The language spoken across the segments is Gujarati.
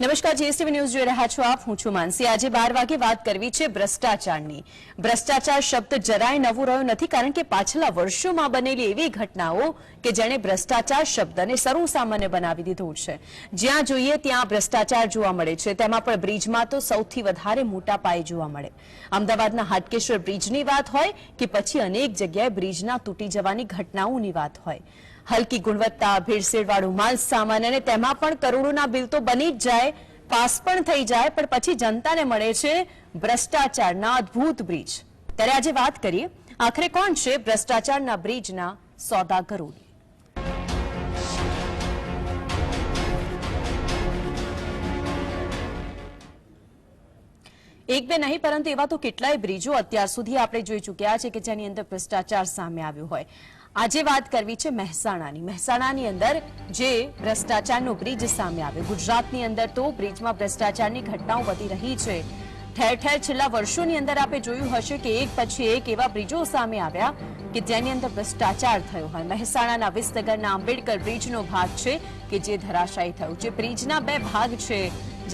નમસ્કાર, જીએસટીવી ન્યૂઝ જોઈ રહ્યા છો આપ. હું છું માનસી. આજે બાર વાગે વાત કરવી છે ભ્રષ્ટાચારની. ભ્રષ્ટાચાર શબ્દ જરાય નવું રહ્યો નથી કારણ કે પાછલા વર્ષોમાં બનેલી એવી ઘટનાઓ કે જેણે ભ્રષ્ટાચાર શબ્દને સર્વસામાન્ય બનાવી દીધો છે. જ્યાં જોઈએ ત્યાં ભ્રષ્ટાચાર જોવા મળે છે. તેમાં પણ બ્રિજમાં તો સૌથી વધારે મોટા પાયે જોવા મળે. અમદાવાદના હાટકેશ્વર બ્રિજની વાત હોય કે પછી અનેક જગ્યાએ બ્રિજના તૂટી જવાની ઘટનાઓની વાત હોય. હલકી ગુણવત્તા ભેળસેળવાળું માલ, સામાન અને તેમાં પણ કરોડોના બિલ તો બની જ જાય, પાસ પણ થઈ જાય, પણ પછી જનતાને મળે છે ભ્રષ્ટાચારના અદ્ભુત બ્રિજ. ત્યારે આજે વાત કરીએ, આખરે કોણ છે ભ્રષ્ટાચારના બ્રિજના સોદાગરોની એક બે નહીં, પરંતુ એવા તો કેટલાય બ્રિજો અત્યાર સુધી આપણે જોઈ ચૂક્યા છે કે જેની અંદર ભ્રષ્ટાચાર સામે આવ્યો હોય. આજે વાત કરવી છે મહેસાણાની. મહેસાણાની અંદર જે ભ્રષ્ટાચારનો બ્રિજ સામે આવ્યો. ગુજરાતની અંદર તો બ્રિજમાં ભ્રષ્ટાચારની ઘટનાઓ વધી રહી છે. ઠેર ઠેર છેલ્લા વર્ષોની અંદર આપણે જોયું હશે કે એક પછી એક એવા બ્રિજો સામે આવ્યા કે જેની અંદર ભ્રષ્ટાચાર થયો હોય. મહેસાણાના વિસનગરના આંબેડકર બ્રિજનો ભાગ છે કે જે ધરાશાયી થયું છે. બ્રિજના બે ભાગ છે,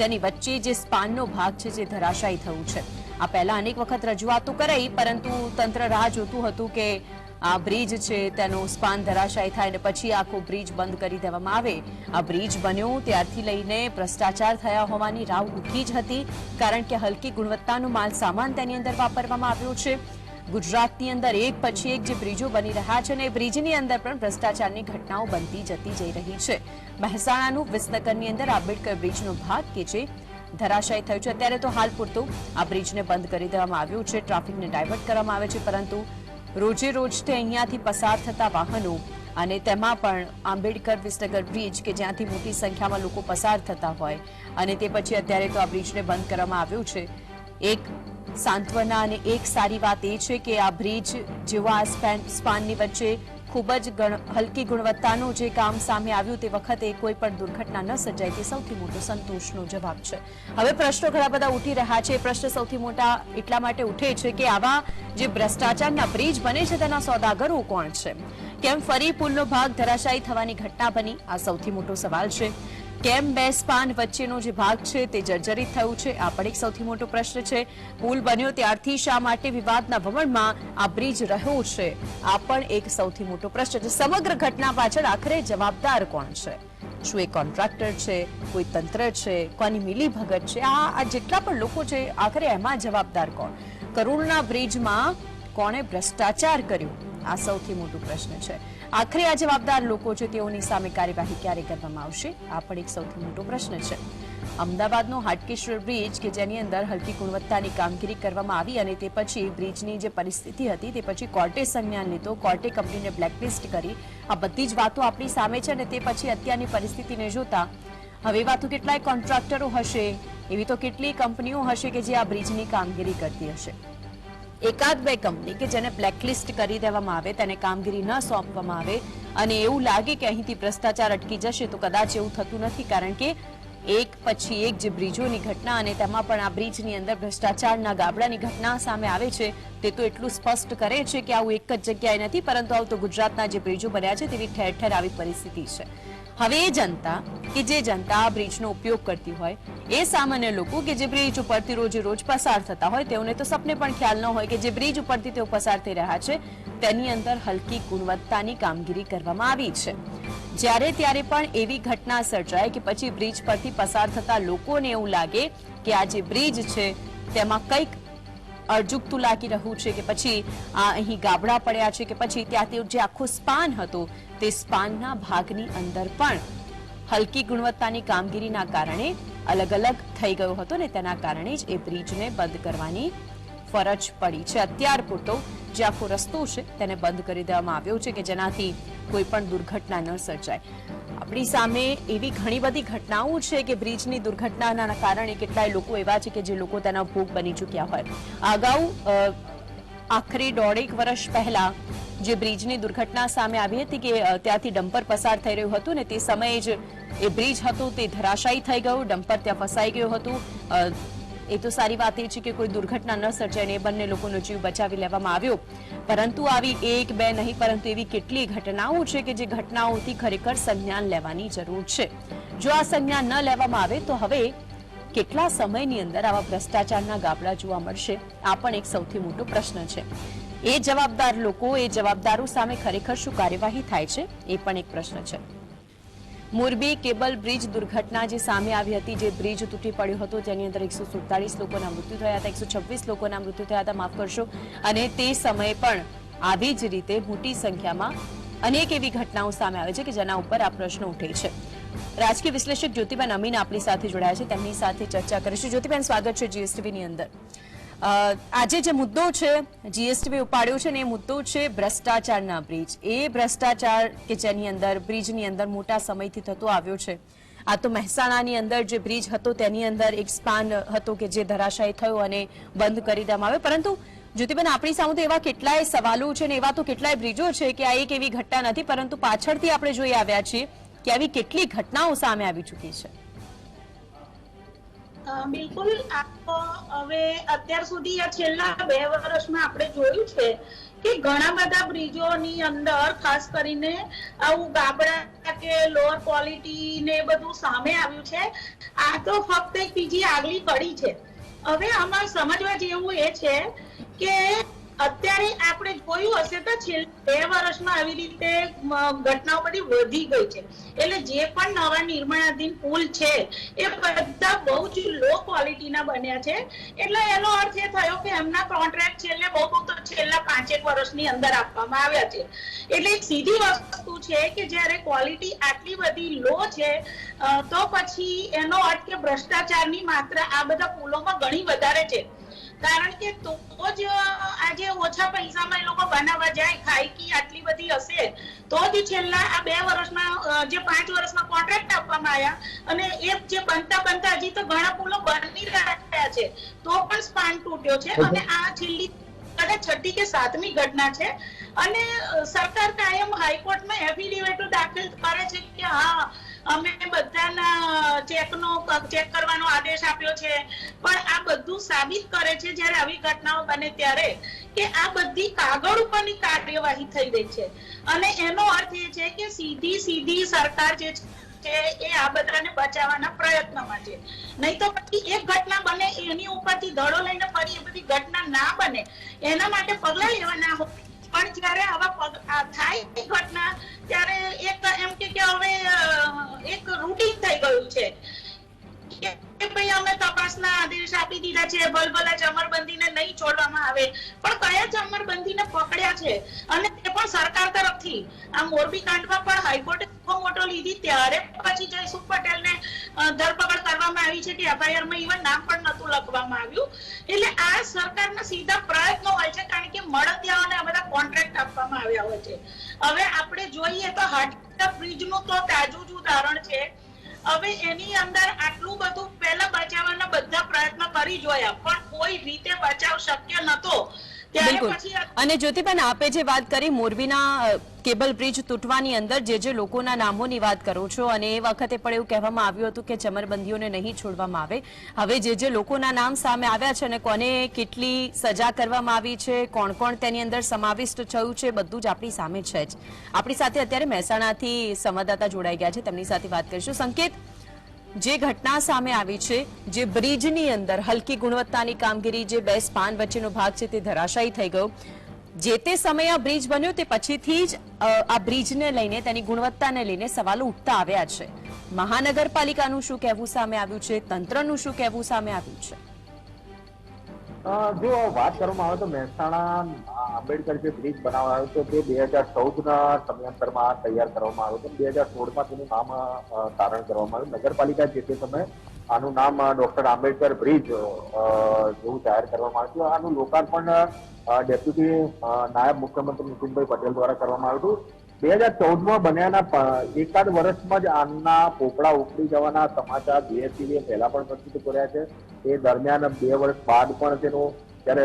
જેની વચ્ચે જે સ્પાનનો ભાગ છે જે ધરાશાયી થયું છે. આ પહેલા અનેક વખત રજૂઆતો કરાઈ, પરંતુ તંત્ર રાહ જોતું હતું કે આ બ્રિજ છે, તેનો સ્પાન ધરાશાય થાય અને પછી આખો બ્રિજ બંધ કરી દેવામાં આવે. આ બ્રિજ બન્યો ત્યારથી લઈને ભ્રષ્ટાચાર થયા હોવાની રાવ ઉઠી જ હતી, કારણ કે હલકી ગુણવત્તાનો માલ સામાન તેની અંદર વાપરવામાં આવ્યો છે. ગુજરાતની અંદર એક પછી એક જે બ્રિજો બની રહ્યા છે અને બ્રિજની અંદર પણ ભ્રષ્ટાચારની ઘટનાઓ બનતી જતી જઈ રહી છે. મહેસાણાનું વિસનગરની અંદર આંબેડકર બ્રિજનો ભાગ કે જે ધરાશાયી થયું છે, અત્યારે તો હાલ પૂરતું આ બ્રિજને બંધ કરી દેવામાં આવ્યું છે. ટ્રાફિકને ડાયવર્ટ કરવામાં આવે છે, પરંતુ રોજે રોજ તે અહીંયાથી પસાર થતા વાહનો અને તેમાં પણ આંબેડકર વિસનગર બ્રિજ કે જ્યાંથી મોટી સંખ્યામાં લોકો પસાર થતા હોય અને તે પછી અત્યારે તો આ બ્રિજને બંધ કરવામાં આવ્યું છે. એક સાંત્વના અને એક સારી વાત એ છે કે આ બ્રિજ જેવો સ્પાનની વચ્ચે ખૂબ જ હલકી ગુણવત્તાનું જે કામ સામે આવ્યું તે વખતે કોઈ પણ દુર્ઘટના ન સર્જાય તે સૌથી મોટો સંતોષનો જવાબ છે. હવે પ્રશ્નો ઘણા બધા ઉઠી રહ્યા છે. પ્રશ્ન સૌથી મોટા એટલા માટે ઉઠે છે કે આવા જે ભ્રષ્ટાચારના બ્રિજ બને છે તેના સોદાગરો કોણ છે? કેમ ફરી પુલનો ભાગ ધરાશાયી થવાની ઘટના બની? આ સૌથી મોટો સવાલ છે. કેમ બે સ્પાન વચ્ચેનો જે ભાગ છે તે જર્જરિત થયું છે? આ પણ એક સૌથી મોટો પ્રશ્ન છે. પુલ બન્યો ત્યારથી શા માટે વિવાદના ભવણમાં આ બ્રિજ રહ્યો છે? આ પણ એક સૌથી મોટો પ્રશ્ન છે. સમગ્ર ઘટના પાછળ આખરે જવાબદાર કોણ છે? શું એ કોન્ટ્રાક્ટર છે? કોઈ તંત્ર છે? કોની મિલીભગત છે? આ જેટલા પણ લોકો છે, આખરે એમાં જવાબદાર કોણ? કરુણના બ્રિજમાં કોણે ભ્રષ્ટાચાર કર્યો? આ સૌથી મોટો પ્રશ્ન છે. આખરે આ જવાબદાર લોકો છે, તેઓની સામે કાર્યવાહી ક્યારે કરવામાં આવશે? આ પણ એક સૌથી મોટો પ્રશ્ન છે. અમદાવાદનો હાટકેશ્વર બ્રિજ, કે જેની અંદર હલકી ગુણવત્તાની કામગીરી કરવામાં આવી અને તે પછી બ્રિજની જે પરિસ્થિતિ હતી, તે પછી કોર્ટે સંજ્ઞાન લીધો, કોર્ટે કંપનીને બ્લેકલિસ્ટ કરી. આ બધી જ વાતો આપણી સામે છે અને તે પછી અત્યારની પરિસ્થિતિને જોતા હવે વાતો કેટલાય કોન્ટ્રાક્ટરો હશે? એવી તો કેટલી કંપનીઓ હશે કે જે આ બ્રિજની કામગીરી કરતી હશે? એકાદ બે કંપની કે જેને બ્લેકલિસ્ટ કરી દેવામાં આવે, તેને કામગીરી ન સોંપવામાં આવે, અને એવું લાગે કે અહીંથી ભ્રષ્ટાચાર અટકી જશે, તો કદાચ એવું થતું નથી, કારણ કે એક પછી એક જે બ્રિજોની ઘટના અને તેમાં પણ આ બ્રિજની અંદર ભ્રષ્ટાચારના ગાબડાની ઘટના સામે આવે છે, તે તો એટલું સ્પષ્ટ કરે છે કે આવું એક જ જગ્યાએ નથી, પરંતુ આવું તો ગુજરાતના જે બ્રિજો બન્યા છે, તેવી ઠેર ઠેર આવી પરિસ્થિતિ છે. હવે એ જનતા કે જે જનતા આ બ્રિજનો ઉપયોગ કરતી હોય, એ સામાન્ય લોકો કે જે બ્રિજ ઉપરથી રોજે રોજ પસાર થતા હોય, તેઓને તો સપને પણ ખ્યાલ ન હોય કે જે બ્રિજ ઉપરથી તેઓ પસાર થઈ રહ્યા છે, તેની અંદર હલકી ગુણવત્તાની કામગીરી કરવામાં આવી છે. જ્યારે ત્યારે પણ એવી ઘટના સર્જાય કે પછી બ્રિજ પરથી પસાર થતા લોકોને એવું લાગે કે આ જે બ્રિજ છે, તેમાં કંઈક અડજુકતું લાગી રહ્યું છે કે પછી અહીં ગાબડા પડ્યા છે કે પછી ત્યાંથી જે આખો સ્પાન હતો તે સ્પાનના ભાગની અંદર પણ હલકી ગુણવત્તાની કામગીરીના કારણે અલગ અલગ થઈ ગયો હતો ને તેના કારણે જ એ બ્રિજને બંધ કરવાની ફરજ પડી છે. અત્યાર પૂરતો જે આખો રસ્તો છે તેને બંધ કરી દેવામાં આવ્યો છે કે જેનાથી કોઈ પણ દુર્ઘટના ન સર્જાય. આપણી સામે એવી ઘણી બધી ઘટનાઓ છે કે બ્રિજની દુર્ઘટનાના કારણે કેટલાય લોકો એવા છે કે જે લોકો તેના ભોગ બની ચૂક્યા હોય. અગાઉ આખરી દોઢેક વર્ષ પહેલા જે બ્રિજની દુર્ઘટના સામે આવી હતી કે ત્યાંથી ડમ્પર પસાર થઈ રહ્યું હતું ને તે સમયે જ એ બ્રિજ હતું, તે ધરાશાયી થઈ ગયું, ડમ્પર ત્યાં ફસાઈ ગયું હતું. એ તો સારી વાત એ છે કે કોઈ દુર્ઘટના ન સર્જાય અને બંને લોકોનો જીવ બચાવી લેવામાં આવ્યો. પરંતુ આવી એક, બે નહીં, પરંતુ એવી કેટલી ઘટનાઓ છે કે જે ઘટનાઓથી ખરેખર સંજ્ઞાન લેવાની જરૂર છે. જો આ સંજ્ઞાન ન લેવામાં આવે તો હવે કેટલા સમયની અંદર આવા ભ્રષ્ટાચારના ગાબડા જોવા મળશે? આ પણ એક સૌથી મોટો પ્રશ્ન છે. એ જવાબદાર લોકો, એ જવાબદારો સામે ખરેખર શું કાર્યવાહી થાય છે? એ પણ એક પ્રશ્ન છે. મોરબી કેબલ બ્રિજ દુર્ઘટના જે સામે આવી હતી, જે બ્રિજ તૂટી પડ્યો હતો, જેની અંદર એકસો સુડતાલીસ લોકોના મૃત્યુ થયા હતા, એકસો છવ્વીસ લોકોના મૃત્યુ થયા હતા, માફ કરશો. અને તે સમયે પણ આવી જ રીતે મોટી સંખ્યામાં અનેક એવી ઘટનાઓ સામે આવે છે કે જેના ઉપર આ પ્રશ્ન ઉઠે છે. રાજકીય વિશ્લેષક જ્યોતિબેન અમીન આપણી સાથે જોડાયા છે. તેમની સાથે ચર્ચા કરીશું. જ્યોતિબેન, સ્વાગત છે જીએસટીવીની અંદર. આજે જે મુદ્દો છે જીએસટીવી ઉપાડ્યો છે ને એ મુદ્દો છે ભ્રષ્ટાચારના બ્રિજ. એ ભ્રષ્ટાચાર કે જેની અંદર, બ્રિજની અંદર મોટા સમયથી થતો આવ્યો છે. આ તો મહેસાણાની અંદર જે બ્રિજ હતો તેની અંદર એક સ્પાન હતો કે જે ધરાશાયી થયો અને બંધ કરી દેવામાં આવ્યો. પરંતુ જ્યોતિબેન, આપણી સામે તો એવા કેટલાય સવાલો છે ને એવા તો કેટલાય બ્રિજો છે કે આ એક એવી ઘટના નથી, પરંતુ પાછળથી આપણે જોઈ આવ્યા છીએ કે આવી કેટલી ઘટનાઓ સામે આવી ચૂકી છે. બિલકુલ હવે અત્યાર સુધી આ છેલ્લા બે વર્ષમાં આપણે જોયું છે કે ઘણા બધા બ્રિજોની અંદર, ખાસ કરીને આવું ગાબડા કે લોઅર ક્વોલિટી ને બધું સામે આવ્યું છે, આ તો ફક્ત એક બીજી આગલી કડી છે. હવે આમાં સમજવા જેવું એ છે કે અત્યારે આપણે જોયું હશે તો છેલ્લા બે વર્ષમાં આવી રીતે ઘટનાઓ બધી વધી ગઈ છે. એટલે જે પણ નવા નિર્માણાધીન પુલ છે, એ બધા બહુ જ લો ક્વોલિટીના બન્યા છે. એટલે એનો અર્થ એ થયો કે એમના કોન્ટ્રાક્ટ છેલ્લે બહુ બહુ તો છેલ્લા પાંચેક વર્ષની અંદર આપવામાં આવ્યા છે. એટલે એક સીધી વસ્તુ છે કે જ્યારે ક્વોલિટી આટલી બધી લો છે તો પછી એનો અર્થ કે ભ્રષ્ટાચારની માત્રા આ બધા પુલોમાં ઘણી વધારે છે. કારણ કે તો જ આજે ઓછા પૈસામાં એ લોકો બનાવવા જાય ખાઈકી આટલી બધી હશે તો જ છેલ્લા આ બે વર્ષમાં જે પાંચ વર્ષમાં કોન્ટ્રાક્ટ આપવામાં આવ્યા અને એ જે બનતા બનતા હજી તો ઘણા પુલો બની રહ્યા છે તો પણ સ્પાન તૂટ્યો છે અને આ છેલ્લી કદાચ છઠ્ઠી કે સાતમી ઘટના છે અને સરકાર કાયમ હાઈકોર્ટમાં એફિડેવિટો દાખલ કરે છે કે હા અમે બધાના ચેકનો, ચેક કરવાનો આદેશ આપ્યો છે. પણ આ બધું સાબિત કરે છે જ્યારે આવી ઘટનાઓ બને ત્યારે કે આ બધી કાગળ ઉપરની કાર્યવાહી થઈ રહી છે. અને એનો અર્થ એ છે કે સીધી સીધી સરકાર જે છે એ આ બધાને બચાવવાના પ્રયત્નમાં છે. નહીં તો પછી એક ઘટના બને, એની ઉપરથી ધડો લઈને ફરી એ બધી ઘટના ના બને. એના માટે પગલાં લેવાના હોય પણ જ્યારે આવા થાય ઘટના, ત્યારે એક એમ કે હવે એક રૂટીન થઈ ગયું છે. ભાઈ અમે નહીં છોડવામાં આવે. પણ કયા ચમરબંધીને પકડ્યા છે? અને તે પણ સરકાર તરફથી. આ મોરબી કાંડમાં પણ હાઈકોર્ટે લીધી, ત્યારે પછી જયસુખ પટેલને ધરપકડ કરવામાં આવી છે કે એફઆઈઆરમાં ઇવન નામ પણ નતું લખવામાં આવ્યું. એટલે આ સરકારના સીધા પ્રયત્નો હોય છે, કારણ કે મળતિયાઓને બધા કોન્ટ્રાક્ટ આપવામાં આવ્યા હોય છે. હવે આપણે જોઈએ તો હાટકા બ્રિજનું તો તાજું જ ઉદાહરણ છે. હવે એની અંદર આટલું બધું પહેલા બચાવવાના બધા પ્રયત્ન કરી જોયા પણ કોઈ રીતે બચાવ શક્ય નતો બિલકુલ. અને જ્યોતિબેન આપે જે વાત કરી મોરબીના કેબલ બ્રિજ તૂટવાની અંદર જે જે લોકોના નામોની વાત કરો છો અને એ વખતે પણ એવું કહેવામાં આવ્યું હતું કે ચમરબંધીઓને નહીં છોડવામાં આવે. હવે જે જે લોકોના નામ સામે આવ્યા છે અને કોને કેટલી સજા કરવામાં આવી છે કોણ કોણ તેની અંદર સમાવિષ્ટ થયું છે બધું જ આપણી સામે છે જ. આપણી સાથે અત્યારે મહેસાણાથી સંવાદદાતા જોડાઈ ગયા છે તેમની સાથે વાત કરીશું. સંકેત જે ઘટના સામે આવી છે, જે બ્રિજની અંદર હલકી ગુણવત્તાની કામગીરી, જે બે સ્પાન વચ્ચેનો ભાગ છે તે ધરાશાયી થઈ ગયો. જે તે સમયે આ બ્રિજ બન્યો તે પછીથી જ આ બ્રિજને લઈને, તેની ગુણવત્તાને લઈને સવાલો ઉઠતા આવ્યા છે. મહાનગરપાલિકાનું શું કહેવું સામે આવ્યું છે? તંત્રનું શું કહેવું સામે આવ્યું છે? જો વાત કરવામાં આવે તો મહેસાણા આંબેડકર જે બ્રિજ બનાવવામાં આવ્યો છે, તે બે હજાર ચૌદ ના સમયાંતરમાં તૈયાર કરવામાં આવ્યો હતો બે હજાર સોળમાં તેનું નામ ધારણ કરવામાં આવ્યું. નગરપાલિકા જે તે સમયે આનું નામ ડોક્ટર આંબેડકર બ્રિજ જેવું જાહેર કરવામાં આવ્યું આનું લોકાર્પણ ડેપ્યુટી નાયબ મુખ્યમંત્રી નીતિનભાઈ પટેલ દ્વારા કરવામાં આવ્યું હતું. બે હજાર ચૌદમાં બન્યાના એકાદ વર્ષમાં જ આના પોપડા ઉપડી જવાના સમાચાર જીએસટીવીએ પહેલા પણ પ્રસિદ્ધ કર્યા છે. એ દરમિયાન બે વર્ષ બાદ પણ તેનું જ્યારે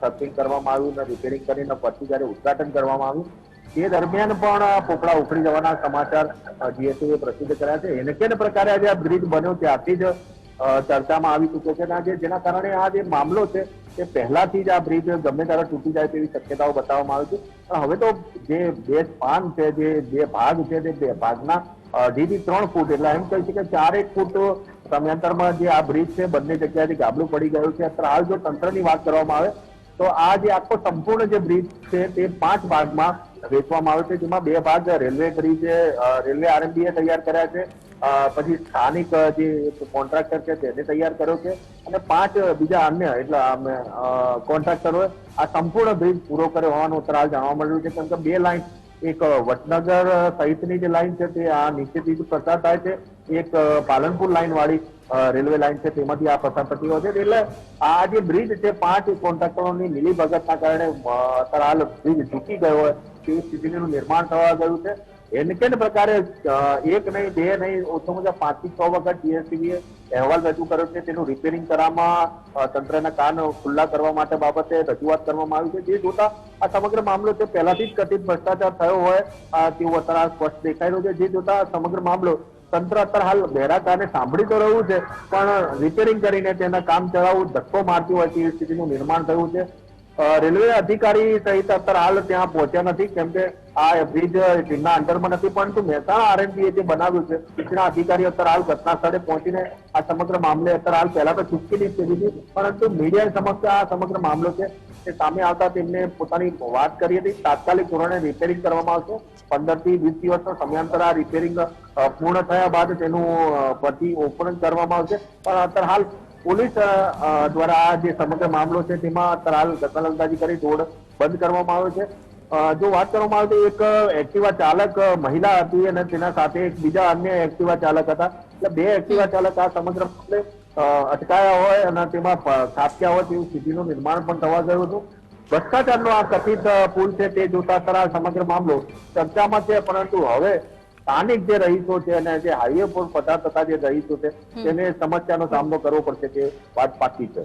સર્ફિંગ કરવામાં આવ્યું ને રિપેરિંગ કરીને પછી જ્યારે ઉદઘાટન કરવામાં આવ્યું. તે દરમિયાન પણ પોપડા ઉખડી જવાના સમાચાર જીએસટીવીએ પ્રસિદ્ધ કર્યા છે. એને કેને પ્રકારે આજે આ બ્રિજ બન્યો ત્યારથી જ ચર્ચામાં આવી ચૂક્યો છે. અને જેના કારણે આ જે મામલો છે તે પહેલાથી જ આ બ્રિજ ગમે ત્યારે તૂટી જાય તેવી શક્યતાઓ બતાવવામાં આવી છે. પણ હવે તો જે બે સ્પાન છે, જે બે ભાગ છે તે બે ભાગના અઢીથી ત્રણ ફૂટ, એટલે એમ કહી કે ચારેક ફૂટ સમયાંતરમાં જે આ બ્રિજ છે, બંને જગ્યાએથી ગાબડું પડી ગયું છે. અત્યારે હાલ જો તંત્રની વાત કરવામાં આવે, તો આ જે આખો સંપૂર્ણ જે બ્રિજ છે, તે પાંચ ભાગમાં વેચવામાં આવ્યો છે, જેમાં બે ભાગ રેલવે બ્રિજ રેલવે આરએમબીએ તૈયાર કર્યા છે પછી સ્થાનિક જે કોન્ટ્રાક્ટર છે તેને તૈયાર કર્યો છે, અને પાંચ બીજા અન્ય એટલે કોન્ટ્રાક્ટરોએ આ સંપૂર્ણ બ્રિજ પૂરો કર્યો હોવાનું અત્યારે જાણવા મળ્યું છે, કેમ કે બે લાઈન, એક વડનગર સહિતની જે લાઈન છે તે આ નીચેથી પસાર થાય છે, એક પાલનપુર લાઈન વાળી રેલવે લાઈન છે તેમાંથી આ પસાર થતી હોય છે, એટલે આ જે બ્રિજ છે, પાંચ કોન્ટ્રાક્ટરોની મિલીભગતના કારણે તરાલ બ્રિજ ઝૂકી ગયો હોય તેવી સ્થિતિનું નિર્માણ થવા ગયું છે? એને કેન પ્રકારે એક નહીં, બે નહીં, ઓછામાં ઓછા પાંચ છ વખત જીએસટીબી અહેવાલ રજૂ કર્યો છે, તેનું રિપેરિંગ કરવામાં તંત્રના કાન ખુલ્લા કરવા માટે બાબતે રજૂઆત કરવામાં આવી છે. જે જોતા આ સમગ્ર મામલો તે પહેલાથી જ કથિત ભ્રષ્ટાચાર થયો હોય તેવું અત્યારે સ્પષ્ટ દેખાઈ રહ્યું છે. જે જોતા સમગ્ર મામલો તંત્ર અત્યારે હાલ બહેરા કાને સાંભળી તો રહ્યું છે, પણ રિપેરિંગ કરીને તેના કામ ચલાવવું, ધક્કો મારતી હોય તેવી સ્થિતિનું નિર્માણ થયું છે. રેલવે અધિકારી સહિત અત્યારે હાલ ત્યાં પહોંચ્યા નથી, કેમ કે આ બ્રિજ ચીનના અંડરમાં નથી, પરંતુ મહેસાણા આરએનબીએ જે બનાવ્યું છે તેના અધિકારીઓ અત્યારે હાલ ઘટના સ્થળે પહોંચીને આ સમગ્ર મામલે અત્યારે હાલ પહેલા તો ચૂપકી લીધી હતી, પરંતુ મીડિયા સમક્ષ આ સમગ્ર મામલો છે, તે સામે આવતા તેમને પોતાની વાત કરી હતી, તાત્કાલિક ધોરણે રિપેરિંગ કરવામાં આવશે પંદરથી વીસ દિવસનો સમયાંતર આ રિપેરિંગ પૂર્ણ થયા બાદ તેનું પછી ઓપન કરવામાં આવશે, પણ અત્યારે હાલ પોલીસ દ્વારા આ જે સમગ્ર મામલો છે તેમાં તરાલ દખલઅંદાજી કરી દોડ બંધ કરવામાં આવ્યો છે. જો વાત કરવામાં આવે તો એક એક્ટિવા ચાલક મહિલા હતી અને તેના સાથે એક બીજા અન્ય એક્ટિવા ચાલક હતા. એટલે બે એક્ટિવા ચાલક આ સમગ્ર મામલે અટકાયા હોય અને તેમાં ખાબક્યા હોય તેવી સ્થિતિનું નિર્માણ પણ થવા ગયું હતું. ભ્રષ્ટાચારનો આ કથિત પુલ છે તે જોતા આ સમગ્ર મામલો ચર્ચામાં છે પરંતુ હવે સ્થાનિક જે રહીશો છે અને જે હાઈવે પર પસાર થતા જે રહીશો છે તેને સમસ્યાનો સામનો કરવો પડશે તે વાત પાકી છે.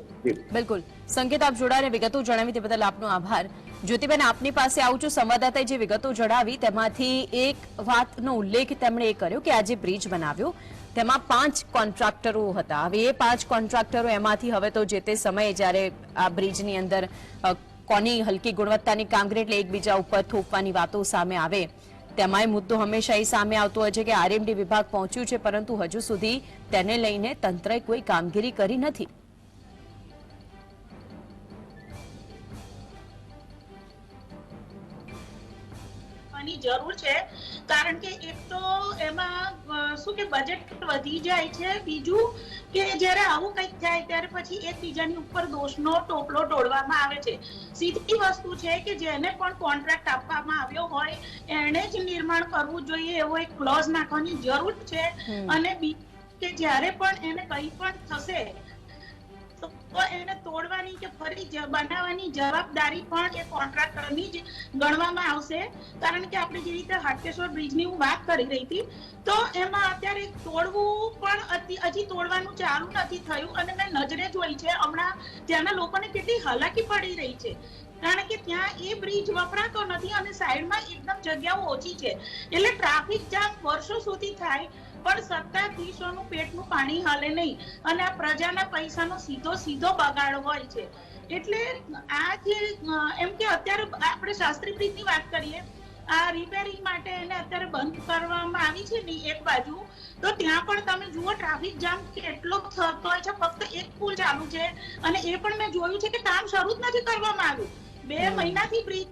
બિલકુલ. સંકેત આપ જોડાને વિગતો જણાવી તે બદલ આપનો આભાર. જ્યોતિબેન આપની પાસે આવું છું સંવાદદાતાએ જે વિગતો જણાવી તેમાંથી એક વાતનો ઉલ્લેખ તેમણે એ કર્યો કે આ જે બ્રિજ બનાવ્યો તેમાં પાંચ કોન્ટ્રાક્ટરો હતા. હવે એ પાંચ કોન્ટ્રાક્ટરો એમાંથી હવે તો જે તે સમયે જ્યારે આ બ્રિજની અંદર કોની હલકી ગુણવત્તાની કામગીરી એટલે એકબીજા ઉપર થોપવાની વાતો સામે આવે તેમાંય મુદ્દો હંમેશા એ સામે આવતો હોય છે કે આરએમડી વિભાગ પહોંચ્યું છે, પરંતુ હજુ સુધી તેને લઈને તંત્રએ કોઈ કામગીરી કરી નથી. જરૂર છે. કારણ કે એક તો એમાં શું કે બજેટ વધી જાય છે. બીજું કે જ્યારે આવું કંઈક થાય ત્યારે પછી એકબીજાની ઉપર દોષનો ટોપલો ઢોળવામાં આવે છે. સીધી વસ્તુ છે કે જેને પણ કોન્ટ્રાક્ટ આપવામાં આવ્યો હોય એણે જ નિર્માણ કરવું જોઈએ એવો એક ક્લોઝ નાખવાની જરૂર છે. અને કે જ્યારે પણ એને કંઈ પણ થશે તો એને તોડવાની કે ફરી બનાવવાની જવાબદારી પણ એ કોન્ટ્રાક્ટરની જ ગણવામાં આવશે. કારણ કે આપણે જે રીતે હાટકેશ્વર બ્રિજની હું વાત કરી રહી હતી, તો એમાં અત્યારે તોડવું પણ હજી તોડવાનું ચાલુ નથી થયું અને મેં નજરે જોઈ છે, હમણાં ત્યાંના લોકોને કેટલી હાલાકી પડી રહી છે. કારણ કે ત્યાં એ બ્રિજ વપરાતો નથી અને સાઈડમાં એકદમ જગ્યાઓ ઓછી છે. એટલે ટ્રાફિક જામ વર્ષો સુધી થાય પણ સત્તાધીશોનું પેટનું પાણી હાલે નહીં. અને આ પ્રજાના પૈસાનો સીધો સીધો બગાડ હોય છે. એટલે આ જે એમ કે અત્યારે આપણે શાસ્ત્રી બ્રિજની વાત કરીએ આ રિપેરિંગ માટે એને અત્યારે બંધ કરવામાં આવી છે ને એક બાજુ તો ત્યાં પણ તમે જુઓ ટ્રાફિક જામ કેટલો થતો હોય છે ફક્ત એક પુલ ચાલુ છે. અને એ પણ મેં જોયું છે કે કામ શરૂ જ નથી કરવામાં આવ્યું. બે. મહિનાથી બ્રિજ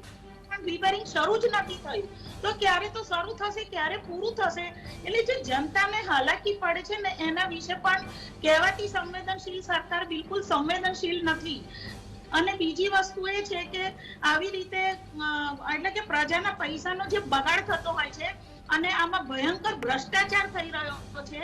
રિપેરિંગ શરૂ જ નથી થયું. તો ક્યારે તો શરૂ થશે, ક્યારે પૂરું થશે? એટલે જે જનતાને હાલાકી પડે છે ને, એના વિશે પણ કહેવાતી સંવેદનશીલ સરકાર બિલકુલ સંવેદનશીલ નથી. અને બીજી વસ્તુ એ છે કે આવી રીતે એટલે કે પ્રજાના પૈસાનો જે બગાડ થતો હોય છે અને આમાં ભયંકર ભ્રષ્ટાચાર થઈ રહ્યો છે,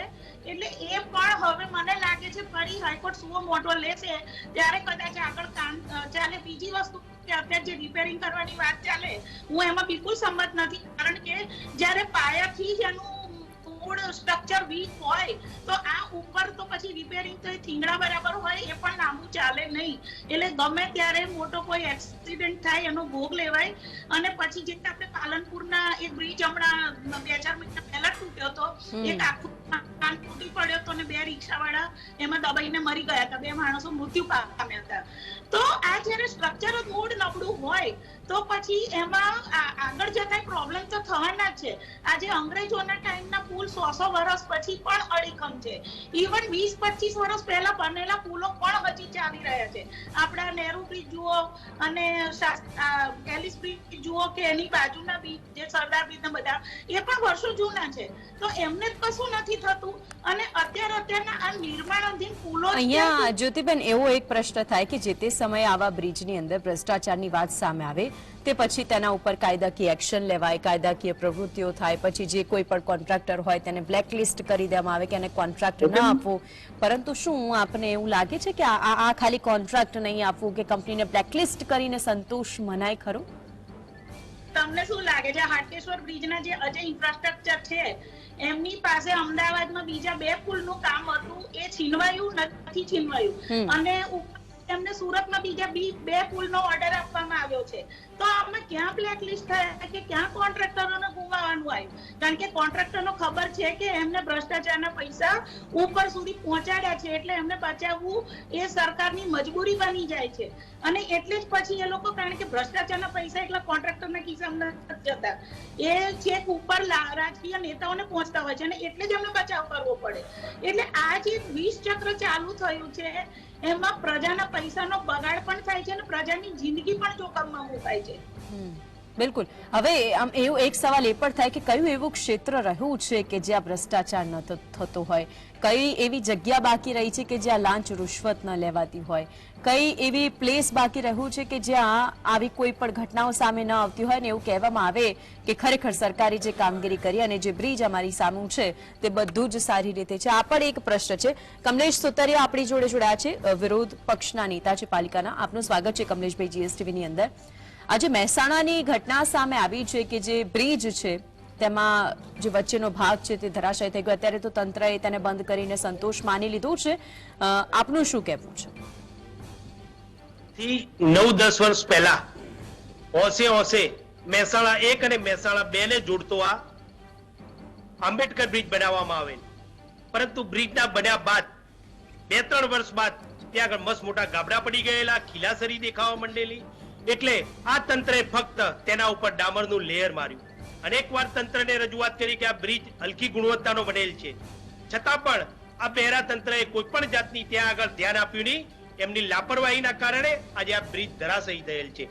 એટલે એ પણ હવે મને લાગે છે ફરી હાઈકોર્ટ સુઓ મોટો લેશે, ત્યારે કદાચ આગળ કામ ચાલે. બીજી વસ્તુ કે અત્યારે જે રિપેરિંગ કરવાની વાત ચાલે હું એમાં બિલકુલ સંમત નથી. કારણ કે જ્યારે પાયાથી જ એનું મૂળ સ્ટ્રક્ચર વીક હોય તો આ ઉપર તો પછી રિપેરિંગ તો થીંગડા બરાબર હોય એ પણ લાંબુ ચાલે નહીં. એટલે ગમે ત્યારે મોટો કોઈ એક્સિડન્ટ થાય એનો ભોગ લેવાય. અને પછી જે આપણે પાલનપુરના એક બ્રિજ હમણાં બે ચાર મહિના પહેલા તૂટ્યો હતો. એક આખું પડ્યો હતો અને બે રિક્ષાવાળા એમાં દબાઈને મરી ગયા હતા. બે માણસો મૃત્યુ પામ્યા હતા. તો આ જ્યારે સ્ટ્રક્ચર મૂળ નબળું હોય, તો પછી એમાં આગળ જતા પ્રોબ્લેમ તો થવાના જ છે. આજે અંગ્રેજોના ટાઈમના પુલ સો વર્ષ પછી પણ અડીખમ છે. ઇવન વીસ પચીસ વર્ષ પહેલા બનેલા પુલો પણ હજી ચાલી રહ્યા છે. આપણા નેહરુ બ્રિજ જુઓ અને એલિસ બ્રિજ જુઓ કે એની બાજુના બ્રિજ જે સરદાર બ્રિજ ને બધા, એ પણ વર્ષો જૂના છે. તો એમને કશું નથી થતું અને અત્યારે અત્યારના આ નિર્માણાધીન પુલો અહીંયા જ્યોતિબેન એવો એક પ્રશ્ન થાય કે જે તે સમયે આવા બ્રિજની અંદર ભ્રષ્ટાચારની વાત સામે આવે તે પછી તેના ઉપર કાયદાકીય એક્શન લેવાય કાયદાકીય પ્રવૃત્તિઓ થાય પછી જે કોઈ પણ કોન્ટ્રાક્ટર હોય તેને બ્લેકલિસ્ટ કરી દેવામાં આવે કે એને કોન્ટ્રાક્ટ ન આપવો. પરંતુ શું આપને એવું લાગે છે કે આ આ- આ ખાલી કોન્ટ્રાક્ટ નહીં આપવું કે કંપનીને બ્લેકલિસ્ટ કરીને સંતોષ મનાય ખરું? તમને શું લાગે છે? હાટકેશ્વર બ્રિજના જે અજય ઇન્ફ્રાસ્ટ્રક્ચર છે એમની પાસે અમદાવાદમાં બીજા બે પુલનું કામ હતું એ છીનવાયું નથી. છીનવાયું અને એમને સુરતમાં બીજા બી બે પુલનો ઓર્ડર આપવામાં આવ્યો છે. તો આમાં ક્યાં બ્લેકલિસ્ટ થયા કે ક્યાં કોન્ટ્રાક્ટરોને ગુમાવવાનું આવ્યું? કારણ કે કોન્ટ્રાક્ટરનો ખબર છે કે એમને ભ્રષ્ટાચારના પૈસા ઉપર સુધી પહોંચાડ્યા છે, એટલે એમને બચાવવું એ સરકારની મજબૂરી બની જાય છે. અને એટલે જ પછી એ લોકો કારણ કે ભ્રષ્ટાચારના પૈસા એટલા કોન્ટ્રાક્ટરના ખિસ્સામાં જતા. એ છેક ઉપર રાજકીય નેતાઓને પહોંચતા હોય છે અને એટલે જ એમને બચાવ કરવો પડે. એટલે આ જે વીસ ચક્ર ચાલુ થયું છે એમાં પ્રજાના પૈસાનો બગાડ પણ થાય છે અને પ્રજાની જિંદગી પણ જોખમમાં મુકાય છે. બિલકુલ. હવે, આમ એવું એક સવાલ એ પણ થાય કે કયું એવું ક્ષેત્ર રહ્યું છે કે જ્યાં ભ્રષ્ટાચાર ન થતો હોય? કઈ એવી જગ્યા બાકી રહી છે કે જ્યાં લાંચ રૂશ્વત ન લેવાતી હોય? કઈ એવી પ્લેસ બાકી રહ્યું છે કે જ્યાં આવી કોઈ પણ ઘટનાઓ સામે ન આવતી હોય ને એવું કહેવામાં આવે કે ખરેખર સરકારે જે કામગીરી કરી અને જે બ્રિજ અમારી સામું છે તે બધું જ સારી રીતે છે? આ પણ એક પ્રશ્ન છે. કમલેશ સુતરિયા આપણી જોડે જોડાયા છે. વિરોધ પક્ષના નેતા છે પાલિકાના. આપનું સ્વાગત છે કમલેશભાઈ જીએસટીવીની અંદર. આજે મહેસાણાની ઘટના સામે આવી છે કે જે બ્રિજ છે, તેમાં જે વચ્ચેનો ભાગ છે તે ધરાશય થઈ ગયો. અત્યારે તો તંત્રએ તેને બંધ કરીને સંતોષ માની લીધો છે. આપનું શું કહેવું છે? નવ દસ વર્ષ પહેલા હોશે હોશે મહેસાણા એક અને મહેસાણા બે ને જોડતો આ આંબેડકર બ્રિજ બનાવવામાં આવેલ. પરંતુ બ્રિજના બન્યા બાદ, બે ત્રણ વર્ષ બાદ ત્યાં આગળ મસ્ત મોટા ગાબડા પડી ગયેલા, ખીલાસરી દેખાવા માંડેલી. એટલે આ તંત્રે ફક્ત તેના ઉપર ડામરનું લેયર માર્યું. અને એકવાર તંત્રને રજૂઆત કરી કે આ બ્રિજ હલકી ગુણવત્તાનો બનેલ છે. છતાં પણ આ બહેરા તંત્રએ કોઈ પણ જાતની ત્યાં આગળ ધ્યાન આપ્યું નહીં. એમની લાપરવાહીના કારણે આજે આ બ્રિજ ધરાશયી થયેલ છે.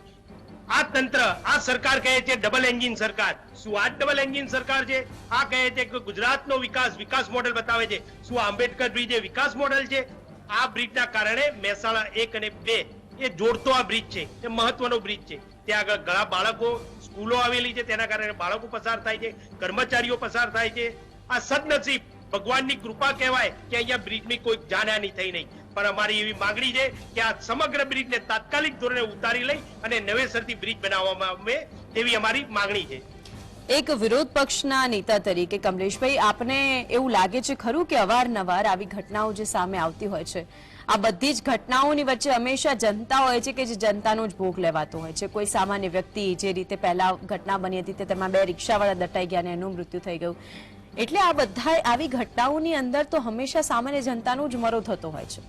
આ તંત્ર, આ સરકાર કહે છે ડબલ એન્જિન સરકાર. શું આ ડબલ એન્જિન સરકાર છે? આ કહે છે કે ગુજરાતનો વિકાસ વિકાસ મોડેલ બતાવે છે. શું આંબેડકર બ્રિજ એ વિકાસ મોડેલ છે? આ બ્રિજના કારણે મહેસાણા એક અને બે એ જોડતો આ બ્રિજ છે, એ મહત્વનો બ્રિજ છે. ત્યાં આગળ ઘણા બાળકો સ્કૂલો આવેલી છે, તેના કારણે બાળકો પસાર થાય છે, કર્મચારીઓ પસાર થાય છે. આ સદનસીબ ભગવાનની કૃપા કહેવાય કે અહીંયા બ્રિજની કોઈ જાનહાની થઈ નહીં. પણ અમારી એવી માંગણી છે કે આ સમગ્ર બ્રિજને તાત્કાલિક ધોરણે ઉતારી લઈ અને નવેસરથી બ્રિજ બનાવવામાં આવે તેવી અમારી માંગણી છે. એક વિરોધ પક્ષના નેતા તરીકે કમલેશભાઈ, આપને એવું લાગે છે ખરું કે અવારનવાર આવી ઘટનાઓ જે સામે આવતી હોય છે આ બધી જ ઘટનાઓની વચ્ચે હંમેશા જનતા હોય છે કે જે જનતાનો જ ભોગ લેવાતો હોય છે. કોઈ સામાન્ય વ્યક્તિ જે રીતે પહેલા ઘટના બની હતી તેમાં બે રિક્ષાવાળા દટાઈ ગયા અને એનું મૃત્યુ થઈ ગયું. એટલે આ બધા આવી ઘટનાઓની અંદર તો હંમેશા સામાન્ય જનતાનો જ મરો થતો હોય છે.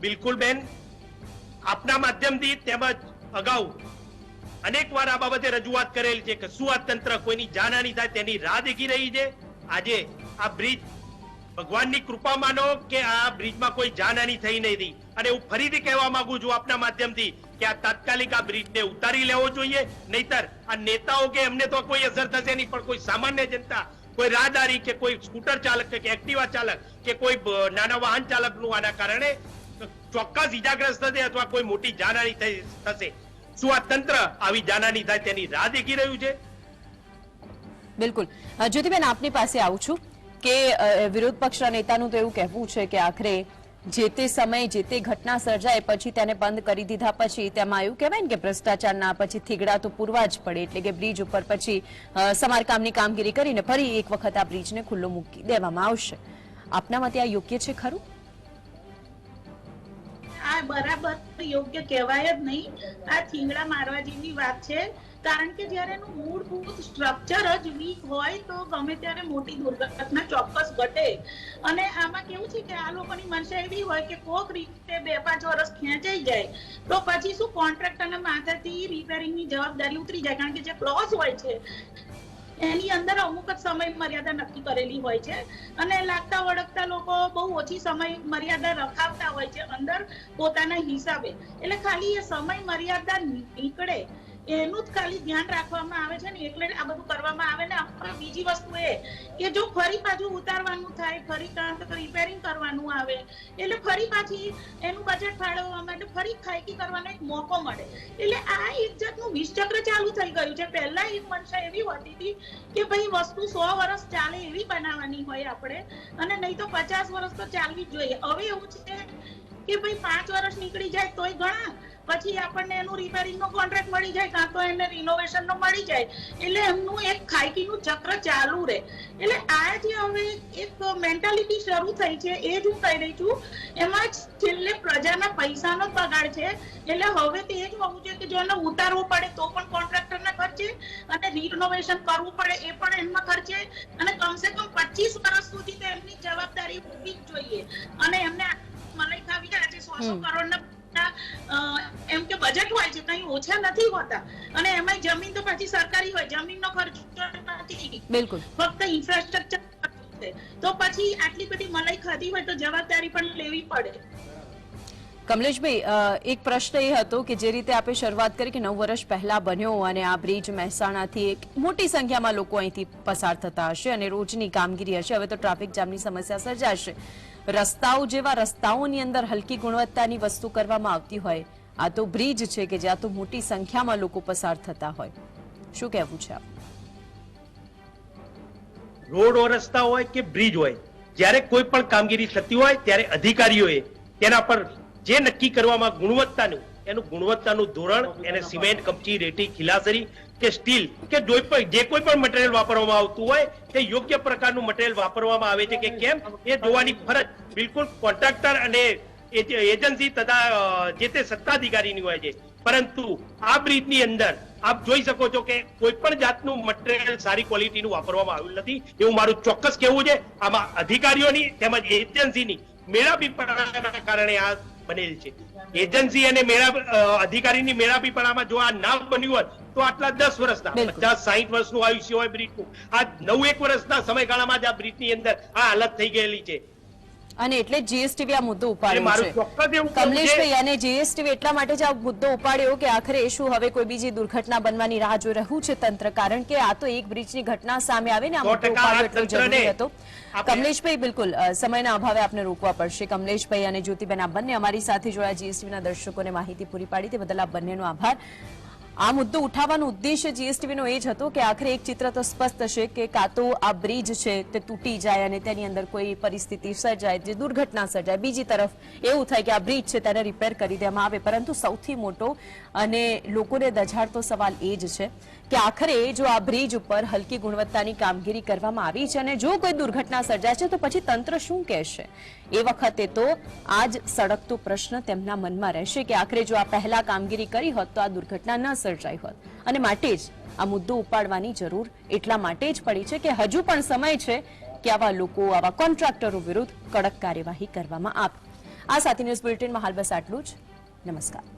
બિલકુલ બેન. આપના માધ્યમથી તેમજ અગાઉ અનેક વાર આ બાબતે રજૂઆત કરેલ છે કે શું આ તંત્ર કોઈની જાનહાની થાય તેની રાહ દેખી રહી છે. આજે આ બ્રિજ ભગવાનની કૃપા માનો કે આ બ્રિજમાં કોઈ જાનહાની થઈ નથી અને હું ફરીથી કહેવા માંગુ છું આપના માધ્યમથી કે આ તાત્કાલિક આ બ્રિજને ઉતારી લેવો જોઈએ. નહીતર આ નેતાઓ કે એમને તો કોઈ અસર થશે નહીં, પણ કોઈ સામાન્ય જનતા, કોઈ રાહદારી કે કોઈ સ્કૂટર ચાલક કે એક્ટિવા ચાલક કે કોઈ નાના વાહન ચાલકનું આના કારણે ચોક્કસ ઈજાગ્રસ્ત થશે અથવા કોઈ મોટી જાનહાની થશે. શું આ તંત્ર આવી જાનહાની થાય તેની રાહ દેખી રહ્યું છે? બિલકુલ. જ્યોતિબેન, આપની પાસે આવું છું. કે વિરોધ પક્ષના નેતાનું તો એવું કહેવું છે કે આખરે જે તે સમયે જે તે ઘટના સર્જાય પછી તેને બંધ કરી દીધા પછી તેમાં એવું કહેવાય ને કે ભ્રષ્ટાચારના પછી થીગડા તો પૂરવા જ પડે એટલે કે બ્રિજ ઉપર પછી સમારકામની કામગીરી કરીને ફરી એક વખત આ બ્રિજને ખુલ્લો મૂકી દેવામાં આવશે. આપના મતે આ યોગ્ય છે ખરું? આ બરાબર યોગ્ય કહેવાય જ નહીં. આ થીંગડા મારવા જેવી વાત છે. કારણ કે જ્યારે એનું મૂળભૂત સ્ટ્રક્ચર જ વીક હોય તો ગમે ત્યારે મોટી દુર્ઘટના ચોક્કસ ઘટે. અને આમાં કેવું છે કે આ લોકોની મનસા એવી હોય કે કોક રીતે બે પાંચ વર્ષ ખેંચાઈ જાય. તો પછી શું કોન્ટ્રાક્ટરના માથાથી રિપેરિંગની જવાબદારી ઉતરી જાય. કારણ કે જે ક્લોઝ હોય છે એની અંદર અમુક જ સમય મર્યાદા નક્કી કરેલી હોય છે. અને લાગતા વળગતા લોકો બહુ ઓછી સમય મર્યાદા રખાવતા હોય છે અંદર પોતાના હિસાબે. એટલે ખાલી એ સમય મર્યાદા નીકળે એનું જ ખાલી ધ્યાન રાખવામાં આવે છે ને, એટલે આ બધું કરવામાં આવે ને. બીજી વસ્તુ એ કે જો ફરી પાછું ઉતારવાનું થાય, ફરી રિપેરિંગ કરવાનું આવે, એટલે ફરી પાછી એનું બજેટ ફાળવવા માટે ફરી ખાયકી કરવાનો એક મોકો મળે. એટલે આ એક જાતનું વિષચક્ર ચાલુ થઈ ગયું છે. પહેલા એક મનસા એવી હોતી હતી કે ભાઈ વસ્તુ સો વર્ષ ચાલે એવી બનાવવાની હોય આપણે, અને નહીં તો પચાસ વર્ષ તો ચાલવી જ જોઈએ. હવે એવું છે કે ભાઈ પાંચ વર્ષ નીકળી જાય તોય ઘણા. પછી આપણને એનું રિપેરિંગ નો કોન્ટ્રાક્ટ મળી જાય કાં તો એને રિનોવેશન નો મળી જાય. એટલે એમનું એક ખાઈકીનું ચક્ર ચાલુ રહે. એટલે આ જે હવે એક મેન્ટાલિટી શરૂ થઈ છે, એ જ હું કહી રહી છું. એમાં છેલ્લે પ્રજાના પૈસાનો બગાડ છે. એટલે હવે તે જ હોવું જોઈએ કે જો એને ઉતારવો પડે તો પણ કોન્ટ્રાક્ટરના ખર્ચે અને રિનોવેશન કરવું પડે એ પણ એમાં ખર્ચે. અને કમસે કમ પચીસ વર્ષ સુધી તો એમની જવાબદારી હોવી જ જોઈએ. અને એમને મલાઈ ખાવી છે સો સો. કરોડના એમ કે બજેટ હોય છે કઈ ઓછા નથી હોતા. અને એમાં જમીન તો પછી સરકારી હોય જમીનનો ખર્ચો નથી. બિલકુલ. ફક્ત ઇન્ફ્રાસ્ટ્રક્ચર તો પછી આટલી બધી મલાઈ ખાધી હોય તો જવાબદારી પણ લેવી પડે. કમલેશભાઈ એક પ્રશ્ન એ હતો કે જે રીતે આપણે શરૂઆત કરી કે નવ વર્ષ પહેલા બન્યો અને આ બ્રિજ મહેસાણાથી એક મોટી સંખ્યામાં લોકો અહીંથી પસાર થતા હશે અને રોજની કામગીરી હશે. હવે તો ટ્રાફિક જામની સમસ્યા સર્જાશે. રસ્તાઓ જેવા રસ્તાઓની અંદર હલકી ગુણવત્તાની વસ્તુ કરવામાં આવતી હોય, આ તો બ્રિજ છે કે જ્યાં તો મોટી સંખ્યામાં લોકો પસાર થતા હોય. શું કહેવું છે રોડ રસ્તા હોય કે બ્રિજ હોય, જ્યારે કોઈ પણ કામગીરી થતી હોય, ત્યારે અધિકારીઓએ તેના પર જે નક્કી કરવામાં ગુણવત્તાનું, એનું ગુણવત્તાનું ધોરણ, એને સિમેન્ટ, કપચી, રેતી, ખિલાસરી કે સ્ટીલ કે જે કોઈ પણ મટીરિયલ વાપરવામાં આવતું હોય, તે યોગ્ય પ્રકારનું મટીરિયલ વાપરવામાં આવે છે કે કેમ, એ જોવાની ફરજ બિલકુલ કોન્ટ્રાક્ટર અને એજન્સી તથા જે તે સત્તાધિકારીની હોય છે. પરંતુ આ બ્રિજની અંદર આપ જોઈ શકો છો કે કોઈ પણ જાતનું મટીરિયલ સારી ક્વોલિટીનું વાપરવામાં આવ્યું નથી. એવું મારું ચોક્કસ કહેવું છે. આમાં અધિકારીઓની તેમજ એજન્સીની મેળાપીપણાના કારણે આ બનેલ છે. એજન્સી અને મેળા અધિકારીની મેળાપીપણામાં જો આ ના બન્યું હોત તો આટલા દસ વર્ષના. પચાસ સાહીઠ વર્ષનું આયુષ્ય હોય બ્રિજનું આ નવ એક વર્ષના સમયગાળામાં જ આ બ્રિજની અંદર આ હાલત થઈ ગયેલી છે. અને એટલે જીએસટીવી આ મુદ્દો ઉપાડ્યો છે. કમલેશભાઈ અને જીએસટીવી એટલા માટે જ આ મુદ્દો ઉપાડ્યો કે આખરે શું હવે કોઈ બીજી દુર્ઘટના બનવાની રાહ જોઈ રહ્યું છે તંત્ર? કારણ કે આ તો એક બ્રિજની ઘટના સામે આવે ને આ મુદ્દો એટલો જરૂરી હતો. કમલેશભાઈ બિલકુલ સમયના અભાવે આપને રોકવા પડશે. કમલેશભાઈ અને જ્યોતિબેન આ બંને અમારી સાથે જોડાયા જીએસટીવીના દર્શકોને માહિતી પૂરી પાડી તે બદલ આ બંનેનો આભાર. આ મુદ્દો ઉઠાવવાનો ઉદ્દેશ્ય જીએસટીવીનો એ જ હતો કે આખરે એક ચિત્ર તો સ્પષ્ટ છે કે કાં તો આ બ્રિજ છે તે તૂટી જાય અને તેની અંદર કોઈ પરિસ્થિતિ સર્જાય, જે દુર્ઘટના સર્જાય. બીજી તરફ એવું થાય કે આ બ્રિજ છે તેને રિપેર કરી દેવામાં આવે. પરંતુ સૌથી મોટો અને લોકોને દજાડતો સવાલ એ જ છે કે આખરે જો આ બ્રિજ ઉપર હલકી ગુણવત્તાની કામગીરી કરવામાં આવી છે અને જો કોઈ દુર્ઘટના સર્જાય છે, તો પછી તંત્ર શું કહેશે? એ વખતે તો આ જ સળગતો પ્રશ્ન તેમના મનમાં રહેશે કે આખરે જો આ પહેલા કામગીરી કરી હોત તો આ દુર્ઘટના ન સર્જાઈ હોત. અને માટે જ આ મુદ્દો ઉપાડવાની જરૂર એટલા માટે જ પડી છે કે હજુ પણ સમય છે કે આવા લોકો, આવા કોન્ટ્રાક્ટરો વિરુદ્ધ કડક કાર્યવાહી કરવામાં આવે. આ સાથે ન્યૂઝ બુલેટિનમાં હાલ બસ આટલું જ. નમસ્કાર.